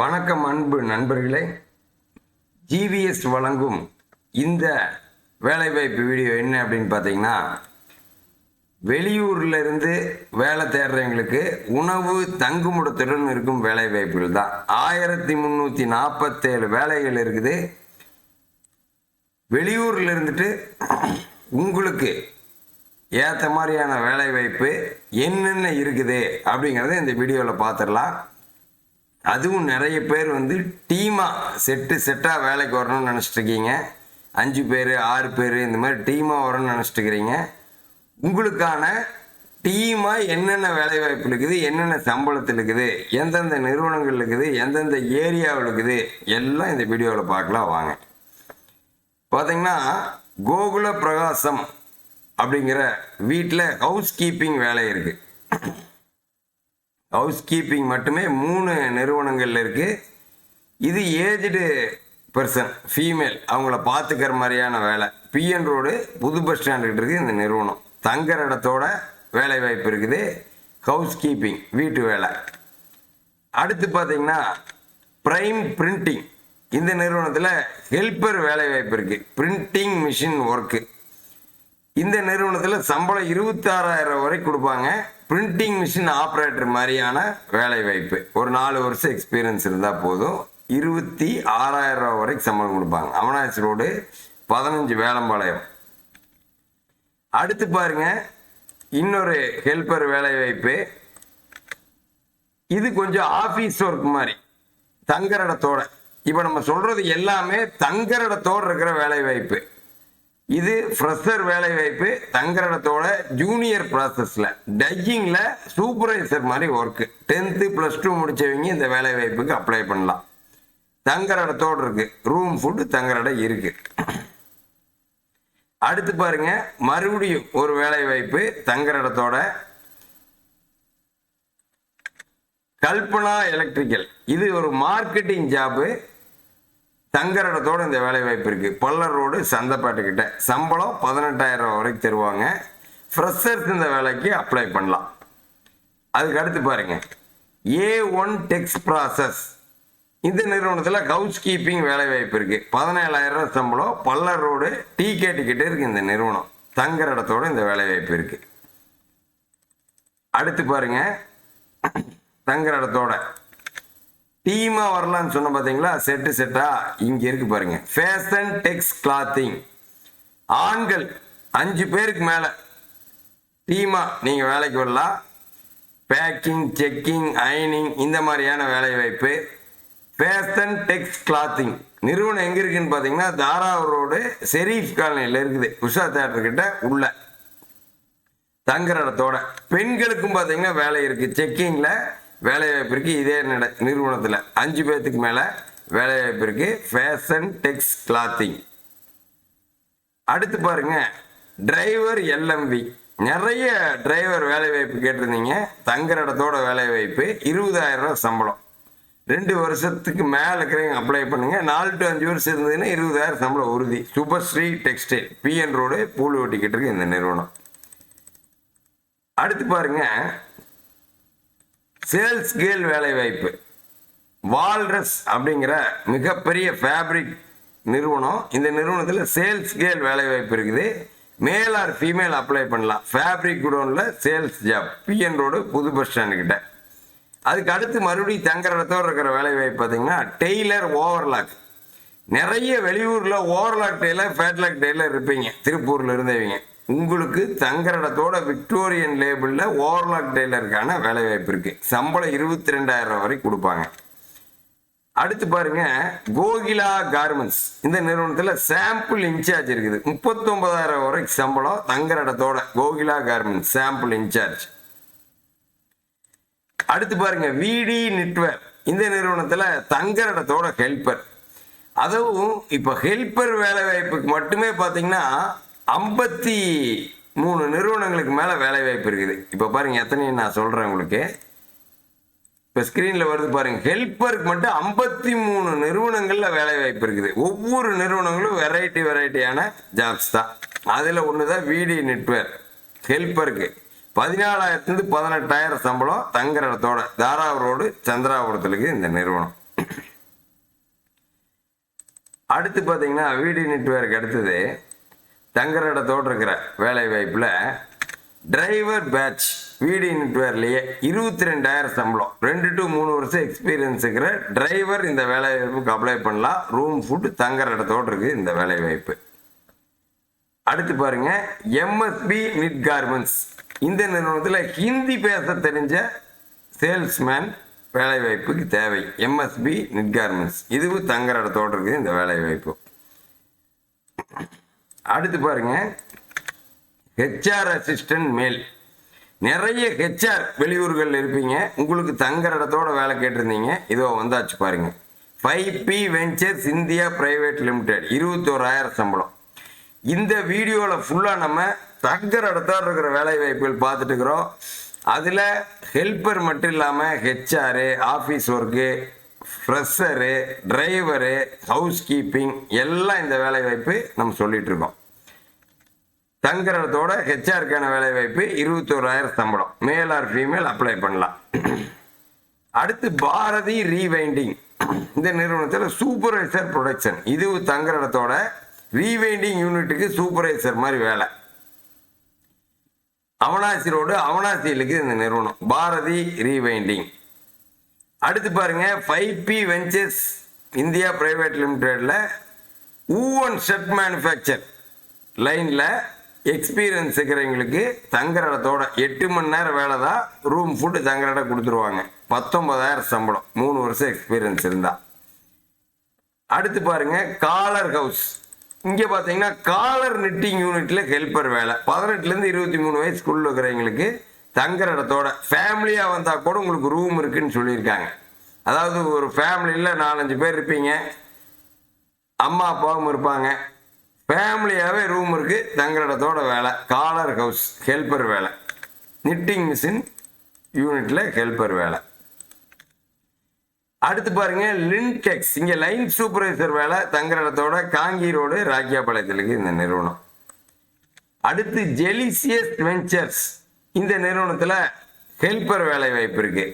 வணக்கம் அன்பு நண்பர்களே. ஜிவிஎஸ் வழங்கும் இந்த வேலைவாய்ப்பு வீடியோ என்ன அப்படின்னு பார்த்தீங்கன்னா வெளியூர்ல இருந்து வேலை தேடுறவங்களுக்கு உணவு தங்குமிடத்துடன் இருக்கும் வேலை வாய்ப்புகள் தான். ஆயிரத்தி முந்நூற்றி நாற்பத்தேழு வேலைகள் இருக்குது. வெளியூர்ல இருந்துட்டு உங்களுக்கு ஏற்ற மாதிரியான வேலைவாய்ப்பு என்னென்ன இருக்குது அப்படிங்கிறத இந்த வீடியோவில் பார்த்துடலாம். அதுவும் நிறைய பேர் வந்து டீமாக செட்டு செட்டாக வேலைக்கு வரணும்னு நினச்சிட்டு இருக்கீங்க அஞ்சு பேர் ஆறு பேர் இந்த மாதிரி டீமாக வரணும்னு நினச்சிட்டு இருக்கிறீங்க உங்களுக்கான டீமாக என்னென்ன வேலை வாய்ப்பு இருக்குது என்னென்ன சம்பளத்தில் இருக்குது எந்தெந்த நிறுவனங்கள் இருக்குது எந்தெந்த ஏரியாவில் இருக்குது எல்லாம் இந்த வீடியோவில் பார்க்கலாம் வாங்க. பார்த்தீங்கன்னா கோகுல பிரகாசம் அப்படிங்கிற வீட்டில் ஹவுஸ் கீப்பிங் வேலை இருக்குது ஹவுஸ் கீப்பிங் மட்டுமே மூணு நிறுவனங்கள்ல இருக்கு. இது ஏஜ்டு பர்சன் ஃபீமேல் அவங்கள பார்த்துக்கிற மாதிரியான வேலை. பிஎன் ரோடு புது பஸ் ஸ்டாண்ட் இருக்குது இந்த நிறுவனம். தங்குற இடத்தோட வேலை வாய்ப்பு இருக்குது. ஹவுஸ் கீப்பிங் வீட்டு வேலை. அடுத்து பார்த்தீங்கன்னா பிரைம் பிரிண்டிங் இந்த நிறுவனத்தில் ஹெல்ப்பர் வேலை வாய்ப்பு இருக்குது பிரிண்டிங் மிஷின் ஒர்க்கு இந்த நிறுவனத்தில் சம்பளம் இருபத்தாறாயிரம் வரை கொடுப்பாங்க. பிரிண்டிங் மிஷின் ஆப்ரேட்டர் மாதிரியான வேலை வாய்ப்பு ஒரு நாலு வருஷம் எக்ஸ்பீரியன்ஸ் இருந்தால் போதும். இருபத்தி ஆறாயிரம் ரூபா வரைக்கும் சம்பளம் கொடுப்பாங்க. அமனாசி ரோடு பதினஞ்சு வேலம்பாளையம் அடுத்து பாருங்க இன்னொரு ஹெல்ப்பர் வேலை வாய்ப்பு இது கொஞ்சம் ஆஃபீஸ் ஒர்க் மாதிரி. தங்குற இடத்தோட. இப்போ நம்ம சொல்றது எல்லாமே தங்குற இடத்தோட இருக்கிற வேலை வாய்ப்பு இது ஃப்ரெஷர் வேலை வாய்ப்பு தங்குற இடத்தோட ஜூனியர் ப்ராசஸில் டையிங்கில் சூப்பர்வைசர் மாதிரி ஒர்க்கு டென்த்து ப்ளஸ் டூ முடிச்சவங்க இந்த வேலை வாய்ப்புக்கு அப்ளை பண்ணலாம். தங்குற இடத்தோடு இருக்கு. ரூம் ஃபுட்டு தங்குற இடம் இருக்கு. அடுத்து பாருங்க மறுபடியும் ஒரு வேலை வாய்ப்பு தங்குற இடத்தோட கல்பனா எலக்ட்ரிக்கல் இது ஒரு மார்க்கெட்டிங் ஜாப்பு தங்குற இடத்தோட இந்த வேலை வாய்ப்பு இருக்கு. பல்லர் ரோடு சந்தப்பாட்டுக்கிட்ட கிட்ட சம்பளம் பதினெட்டாயிரம் ரூபா வரைக்கும் தருவாங்க. ஃப்ரெஷர்ஸ் இந்த வேலைக்கு அப்ளை பண்ணலாம். அதுக்கு அடுத்து பாருங்க. ஏ ஒன் டெக்ஸ் ப்ராசஸ் இந்த நிறுவனத்தில் ஹவுஸ் கீப்பிங் வேலை வாய்ப்பு இருக்கு. பதினேழாயிரம் சம்பளம் பல்லர் ரோடு டீ கேட்டுக்கிட்டே இருக்கு இந்த நிறுவனம். தங்குற இடத்தோட இந்த வேலை வாய்ப்பு இருக்கு. அடுத்து பாருங்க. தங்குற இடத்தோட டீமா வரலாம்னு சொன்ன பார்த்தீங்களா செட்டு செட்டா இங்க இருக்கு பாருங்க. ஃபேஷன் டெக்ஸ் கிளாத்திங் ஆண்கள் அஞ்சு பேருக்கு மேல. டீமா நீங்க வேலைக்கு வரலாம். பேக்கிங் செக்கிங் அயனிங் இந்த மாதிரியான வேலை வாய்ப்பு ஃபேஷன் டெக்ஸ் கிளாத்திங் நிறுவனம் எங்க இருக்குன்னு பார்த்தீங்கன்னா தாராவூர் ரோடு ஷெரீஃப் காலனியில் இருக்குது. உஷா தேட்டர் கிட்ட உள்ள. தங்குற இடத்தோட. பெண்களுக்கும் பார்த்தீங்கன்னா வேலை இருக்கு. செக்கிங்கில் வேலைவாய்ப்பிற்கு இதே நட நிறுவனத்தில். அஞ்சு பேர்த்துக்கு மேலே வேலைவாய்ப்பிற்கு ஃபேஷன் டெக்ஸ் கிளாத்திங் அடுத்து பாருங்க. டிரைவர் எல்எம்வி நிறைய டிரைவர் வேலைவாய்ப்பு கேட்டிருந்தீங்க. தங்குற இடத்தோட வேலைவாய்ப்பு இருபதாயிரம் ரூபா சம்பளம். ரெண்டு வருஷத்துக்கு மேலே இருக்கிறவங்க அப்ளை பண்ணுங்கள் நாலு டு அஞ்சு வருஷம் இருந்ததுன்னா இருபதாயிரம் சம்பளம் உறுதி. சுபஸ்ரீ டெக்ஸ்டைல் பிஎன் ரோடு பூல் ஓட்டிக்கிட்டு இருக்கு இந்த நிறுவனம். அடுத்து பாருங்க. சேல்ஸ் கேல் வேலை வாய்ப்பு. வால்ரஸ் அப்படிங்கிற மிகப்பெரிய ஃபேப்ரிக் நிறுவனம். இந்த நிறுவனத்தில் சேல்ஸ் கேல் வேலை வாய்ப்பு இருக்குது. மேல் ஆர் ஃபீமேல் அப்ளை பண்ணலாம். ஃபேப்ரிக் குடோனில் சேல்ஸ் ஜாப் பிஎன் ரோடு புது பஸ் ஸ்டாண்டுக்கிட்ட அதுக்கு அடுத்து மறுபடியும் தங்குற இடத்தோடு இருக்கிற வேலை வாய்ப்பு பார்த்தீங்கன்னா டெய்லர் ஓவர்லாக் நிறைய வெளியூரில் ஓவர்லாக் டெய்லர் ஃபேட்லாக் டெய்லர் இருப்பீங்க. திருப்பூரில் இருந்தவங்க. உங்களுக்கு தங்குற இடத்தோட விக்டோரியன் லேபிளில் ஓவர்லாக் டெய்லருக்கான வேலை வாய்ப்பு இருக்கு. சம்பளம் இருபத்தி ரெண்டாயிரம் வரைக்கும் கொடுப்பாங்க. அடுத்து பாருங்க கோகிலா கார்மெண்ட்ஸ் இந்த நிறுவனத்தில் சாம்பிள் இன்சார்ஜ் இருக்குது. முப்பத்தொன்பதாயிரம் வரைக்கும் சம்பளம் தங்குற இடத்தோட கோகிலா கார்மெண்ட்ஸ் சாம்பிள் இன்சார்ஜ் அடுத்து பாருங்க விடி நெட்வேர் இந்த நிறுவனத்தில் தங்குற இடத்தோட ஹெல்ப்பர் அதுவும் இப்போ ஹெல்ப்பர் வேலை வாய்ப்புக்கு மட்டுமே பார்த்தீங்கன்னா ஐம்பத்தி மூணு நிறுவனங்களுக்கு மேலே வேலைவாய்ப்பு இருக்குது. இப்போ பாருங்கள் எத்தனை நான் சொல்கிறேன் உங்களுக்கு. இப்போ ஸ்க்ரீனில் வருது பாருங்கள் ஹெல்ப்பருக்கு மட்டும் ஐம்பத்தி மூணு நிறுவனங்களில் வேலைவாய்ப்பு இருக்குது. ஒவ்வொரு நிறுவனங்களும் வெரைட்டி வெரைட்டியான ஜாப்ஸ் தான். அதில் ஒன்று தான் வீடி நெட்வேர் ஹெல்ப்பருக்கு பதினாலாயிரத்துலேருந்து பதினெட்டாயிரம் சம்பளம் தங்குற இடத்தோட தாராவூர் ரோடு இந்த நிறுவனம். அடுத்து பார்த்தீங்கன்னா வீடியோ நெட்வேர்க் அடுத்தது. தங்குற இடத்தோடு இருக்கிற வேலை வாய்ப்பில் டிரைவர் பேட்ச் வீடு இன்ட்வேர்லேயே இருபத்தி ரெண்டாயிரம் சம்பளம். ரெண்டு டு மூணு வருஷம் எக்ஸ்பீரியன்ஸ் இருக்கிற டிரைவர் இந்த வேலை வாய்ப்புக்கு அப்ளை பண்ணலாம். ரூம் ஃபுட் தங்குற இடத்தோடு இருக்குது இந்த வேலை வாய்ப்பு. அடுத்து பாருங்க எம்எஸ்பி நிட் கார்மெண்ட்ஸ் இந்த நிறுவனத்தில் ஹிந்தி பேச தெரிஞ்ச சேல்ஸ்மேன் வேலை வாய்ப்புக்கு தேவை. எம்எஸ்பி நிட் கார்மெண்ட்ஸ் இதுவும் தங்குற இடத்தோடு இருக்குது இந்த வேலை வாய்ப்பு. அடுத்து பாருங்க. ஹெச்ஆர் அசிஸ்டன்ட் மேல். நிறைய ஹெச்ஆர் வெளியூர்கள் இருப்பீங்க. உங்களுக்கு தங்குற இடத்தோட வேலை கேட்டிருந்தீங்க. இதோ வந்தாச்சு பாருங்க. Five B ventures India private limited இருபத்தோராயிரம் சம்பளம். இந்த வீடியோவில் ஃபுல்லாக நம்ம தங்குற இடத்தோட இருக்கிற வேலை வாய்ப்புகள் பார்த்துட்டு இருக்கிறோம். அதில் ஹெல்ப்பர் மட்டும் இல்லாமல் HR office work fresher driver house keeping எல்லாம் இந்த வேலைவாய்ப்பு நம்ம சொல்லிகிட்ருக்கோம் இருக்கோம் தங்குறதோட ஹெச்ஆருக்கான வேலைவாய்ப்பு இருபத்தோராயிரம் சம்பளம். மேல் ஆர் ஃபீமேல் அப்ளை பண்ணலாம். அடுத்து பாரதி ரீவைண்டிங் இந்த நிறுவனத்தில் சூப்பர்வைசர் ப்ரொடக்ஷன் இது தங்குற இடத்தோட ரீவைண்டிங் யூனிட்டுக்கு சூப்பர்வைசர் மாதிரி வேலை. அவனாசி ரோடு அவனாசியிலுக்கு இந்த நிறுவனம். பாரதி ரீவைண்டிங் அடுத்து பாருங்க five B ventures India private லிமிடெடில் woven shirt manufacture லைனில் எக்ஸ்பீரியன்ஸ் இருக்கிறவங்களுக்கு தங்குற இடத்தோட எட்டு மணி நேரம் வேலை தான் ரூம் ஃபுட்டு தங்குற இடம் கொடுத்துருவாங்க. பத்தொன்பதாயிரம் சம்பளம் மூணு வருஷம் எக்ஸ்பீரியன்ஸ் இருந்தால் அடுத்து பாருங்க காலர் ஹவுஸ். இங்கே பார்த்தீங்கன்னா காலர் நிட்டிங் யூனிட்ல ஹெல்ப்பர் வேலை. பதினெட்டுலேருந்து இருபத்தி மூணு வயசுக்குள்ள இருக்கிறவங்களுக்கு தங்குற இடத்தோட ஃபேமிலியாக வந்தால் கூட உங்களுக்கு ரூம் இருக்குன்னு சொல்லியிருக்காங்க. அதாவது ஒரு ஃபேமிலியில் நாலஞ்சு பேர் இருப்பீங்க. அம்மா அப்பாவும் இருப்பாங்க. ஃபேமிலியாகவே ரூம் இருக்கு தங்குற இடத்தோட வேலை. காலர் ஹவுஸ் ஹெல்பர் வேலை. நிட்டிங் மிஷின் யூனிட்ல ஹெல்பர் வேலை. அடுத்து பாருங்க லின்டெக்ஸ் இங்க லைன் சூப்பர்வைசர் வேலை தங்குற இடத்தோட காங்கி ரோடு ராக்கியாபாளையத்திலுக்கு இந்த நிறுவனம். அடுத்து ஜெலிசியஸ் வெஞ்சர்ஸ் இந்த நிறுவனத்தில் ஹெல்ப்பர் வேலை வாய்ப்பு இருக்கு.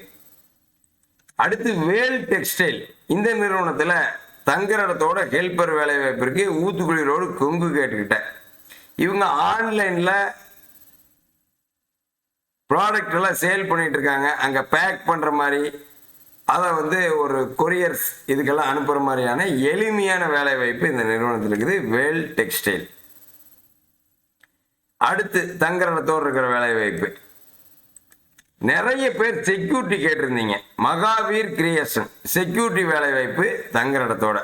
அடுத்து வேல் டெக்ஸ்டைல் இந்த நிறுவனத்தில் தங்குற இடத்தோட ஹெல்பர் வேலை வாய்ப்பு இருக்கு. ஊத்துக்குழி ரோடு கொங்கு கேட்டுக்கிட்டேன் இவங்க ஆன்லைனில் ப்ராடக்ட் எல்லாம் சேல் பண்ணிட்டு இருக்காங்க. அங்கே பேக் பண்ணுற மாதிரி அதை வந்து ஒரு கொரியர்ஸ் இதுக்கெல்லாம் அனுப்புகிற மாதிரியான எளிமையான வேலை வாய்ப்பு இந்த நிறுவனத்தில் இருக்குது. வேல் டெக்ஸ்டைல் அடுத்து தங்குறத்தோடு இருக்கிற வேலை வாய்ப்பு நிறைய பேர் செக்யூரிட்டி கேட்டிருந்தீங்க. மகாவீர் கிரியேஷன். செக்யூரிட்டி வேலை வாய்ப்பு தங்குற இடத்தோட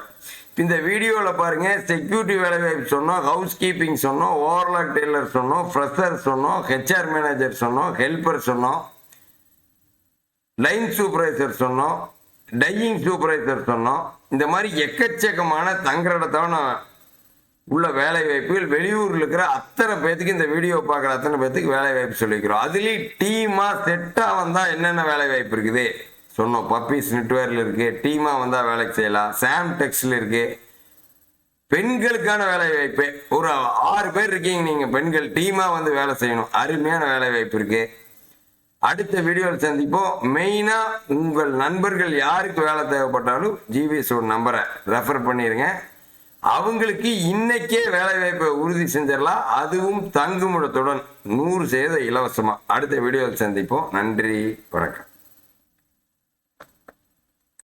இந்த வீடியோவில் பாருங்க செக்யூரிட்டி வேலை வாய்ப்பு சொன்னோம் ஹவுஸ் கீப்பிங் சொன்னோம் ஓவர்லாக் டெய்லர் சொன்னோம் ஃப்ரெஷர் சொன்னோம் ஹெச்ஆர் மேனேஜர் சொன்னோம் ஹெல்ப்பர் சொன்னோம் லைன் சூப்பர்வைசர் சொன்னோம் டையிங் சூப்பர்வைசர் சொன்னோம். இந்த மாதிரி எக்கச்சக்கமான தங்குற இடத்தோட உள்ள வேலை வாய்ப்புகள் வெளியூரில் இருக்கிற அத்தனை பேத்துக்கு இந்த வீடியோ பார்க்குற அத்தனை பேத்துக்கு வேலை வாய்ப்பு சொல்லிக்கிறோம். அதுலேயும் டீமாக செட்டாக வந்தால் என்னென்ன வேலை வாய்ப்பு இருக்குது? சொன்னோம் பப்பீஸ் நெட்வேரில் இருக்குது டீமாக வந்தால் வேலைக்கு செய்யலாம். சாம் டெக்ஸில் இருக்குது பெண்களுக்கான வேலை வாய்ப்பு ஒரு ஆறு பேர் இருக்கீங்க நீங்கள் பெண்கள். டீமாக வந்து வேலை செய்யணும். அருமையான வேலை வாய்ப்பு இருக்குது அடுத்த வீடியோவில் சந்திப்போம். மெயினாக உங்கள் நண்பர்கள் யாருக்கு வேலை தேவைப்பட்டாலும் ஜிவிஎஸோட நம்பரை ரெஃபர் பண்ணிடுங்க அவங்களுக்கு இன்னைக்கே வேலை வாய்ப்பை உறுதி செஞ்சிடலாம். அதுவும் தங்குமிடத்துடன். நூறு செய்த இலவசமாக அடுத்த வீடியோவில் சந்திப்போம். நன்றி. வணக்கம்.